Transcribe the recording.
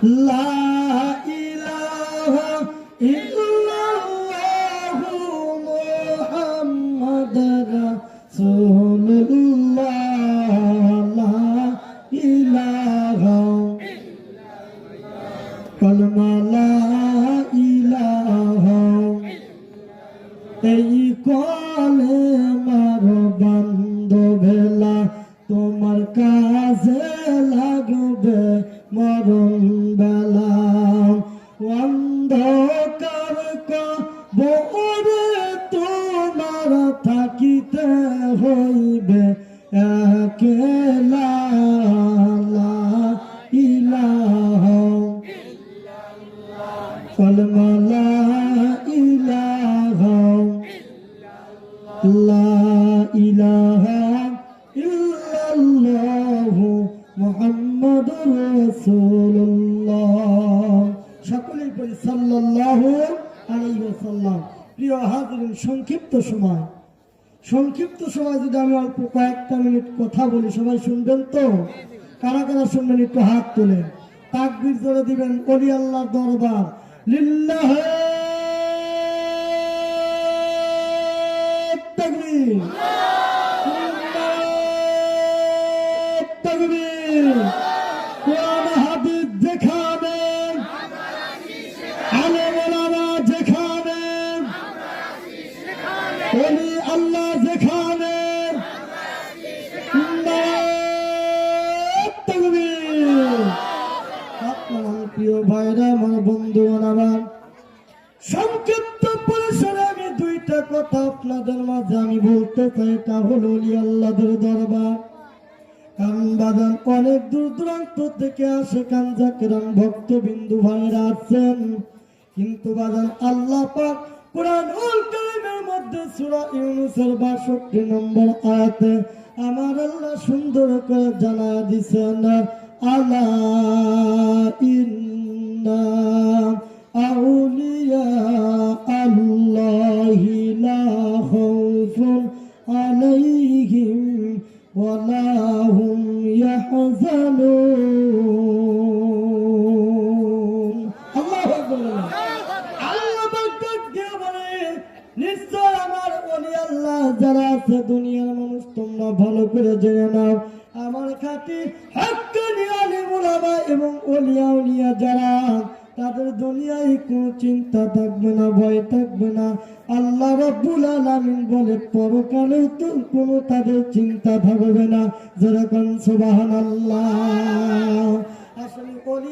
লা ইলাহা এই কলে মার বান্ধবেলা তোমার কাজে লাগবে মরণ বরে তোমার থাকিতে হইবে। একেলা ইলাহা কলমা লা ইলাহা লা ইলাহা সকলেই পড়ি সাল্লাল্লাহু আলাইহি ওয়াসাল্লাম। প্রিয় হাজিরিন, সংক্ষিপ্ত সময়। সংক্ষিপ্ত সময় যদি আমি অল্প কয়েকটা মিনিট কথা বলি, সবাই শুনবেন তো? কারা কারা শুনবেন একটু হাত তুলে? তাকবীর জোরে দিবেন অলি আল্লাহ দরবার। লিল্লাহ তাকবীর। আল্লাহ যেখানে প্রিয় ভাইরা, আমার বন্ধু, আমার সংক্ষিপ্ত পরিসরে আমি দুইটা কথা আপনাদের মাঝে আমি বলতে চাই। তা হলো আল্লাহদের দরবার। অনেক দূর দূরান্ত থেকে আসে কাঞ্জাকেরাম ভক্তবিন্দু ভাইরা আছেন। কিন্তু বাজান আল্লাহ পাক কোরআন মধ্যে সূরা ইউনূসের 62 নম্বর আয়াতে আমার আল্লাহ সুন্দর করে জানা দিছেন আলা আউলিয়া আল্লাহি ইয়াহজানুন যারা আছে দুনিয়ার মানুষ, তোমরা ভালো করে জেনে নাও। আমার খাঁটি এবং ওলিয়া উলিয়া যারা তাদের দুনিয়ায় কোনো চিন্তা থাকবে না, ভয় থাকবে না। আল্লাহ রাব্বুল আলামিন বলে, পরকালেও তো কোনো তাদের চিন্তা থাকবে না। যেরকম সুবহানাল্লাহ। আসলে ওলি